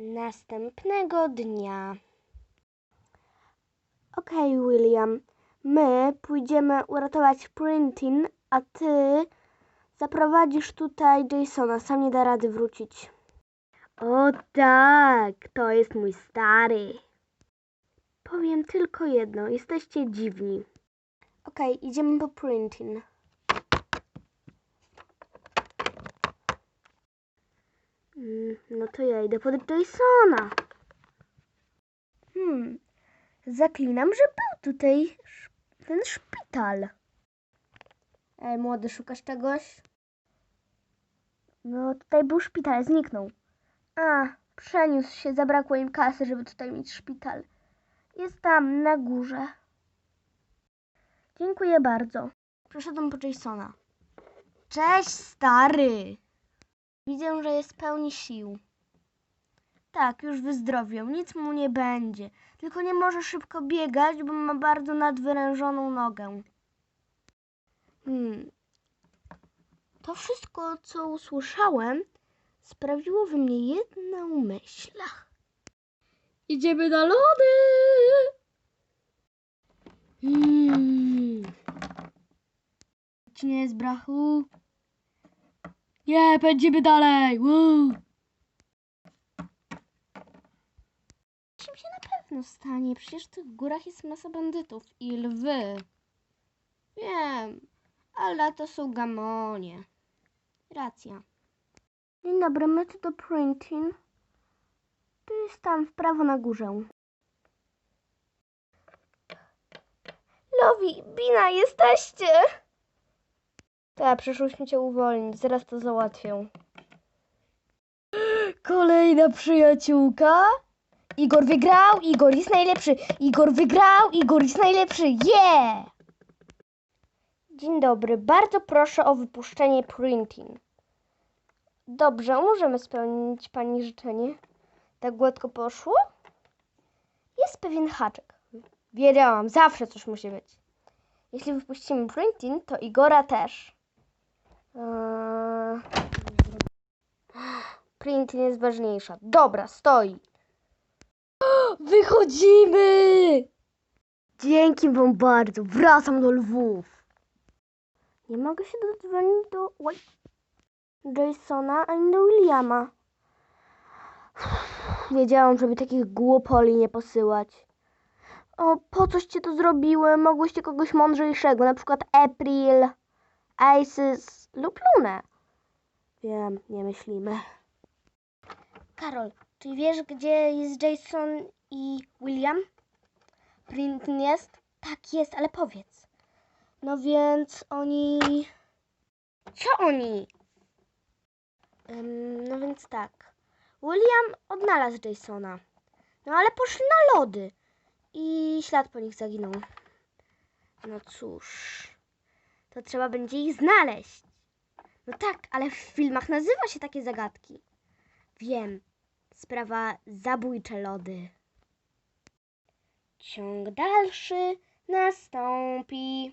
Następnego dnia. Okej, William. My pójdziemy uratować Printin, a ty zaprowadzisz tutaj Jasona. Sam nie da rady wrócić. O tak, to jest mój stary. Powiem tylko jedno, jesteście dziwni. Okej, idziemy po Printin. No to ja idę pod Jasona. Hmm, zaklinam, że był tutaj ten szpital. Ej, młody, szukasz czegoś? No, tutaj był szpital, zniknął. A, przeniósł się, zabrakło im kasy, żeby tutaj mieć szpital. Jest tam, na górze. Dziękuję bardzo. Przeszedłem po Jasona. Cześć, stary! Widzę, że jest pełni sił. Tak, już wyzdrowiał, nic mu nie będzie. Tylko nie może szybko biegać, bo ma bardzo nadwyrężoną nogę. Hmm. To wszystko, co usłyszałem, sprawiło we mnie jedną myśl. Idziemy na lody! Hmm. Ci nie jest brachu? Nie, pędzimy dalej! Woo! Czym się na pewno stanie? Przecież w tych górach jest masa bandytów i lwy. Wiem, ale to są gamonie. Racja. Dzień dobry, my tu do printing. Tu jest tam w prawo na górze. Lowi, Bina, jesteście! Tak, przyszłyśmy cię uwolnić, zaraz to załatwię. Kolejna przyjaciółka? Igor wygrał, Igor jest najlepszy, Igor wygrał, Igor jest najlepszy, yeah! Dzień dobry, bardzo proszę o wypuszczenie printing. Dobrze, możemy spełnić pani życzenie. Tak gładko poszło? Jest pewien haczyk. Wiedziałam, zawsze coś musi być. Jeśli wypuścimy printing, to Igora też. Eee... Printing jest ważniejsza. Dobra, stoi. Wychodzimy! Dzięki wam bardzo. Wracam do Lwów. Nie mogę się dodzwonić do oj, Jasona ani do Williama. Wiedziałam, żeby takich głupoli nie posyłać. O, po coście to zrobiły? Mogłyście kogoś mądrzejszego, na przykład April, Isis lub Lunę. Wiem, nie myślimy. Karol, czy wiesz, gdzie jest Jason i William? Printon jest? Tak, jest, ale powiedz. No więc oni... Co oni? Ym, no więc tak. William odnalazł Jasona. No ale poszli na lody. I ślad po nich zaginął. No cóż. To trzeba będzie ich znaleźć. No tak, ale w filmach nazywa się takie zagadki. Wiem. Sprawa zabójcze lody. Ciąg dalszy nastąpi.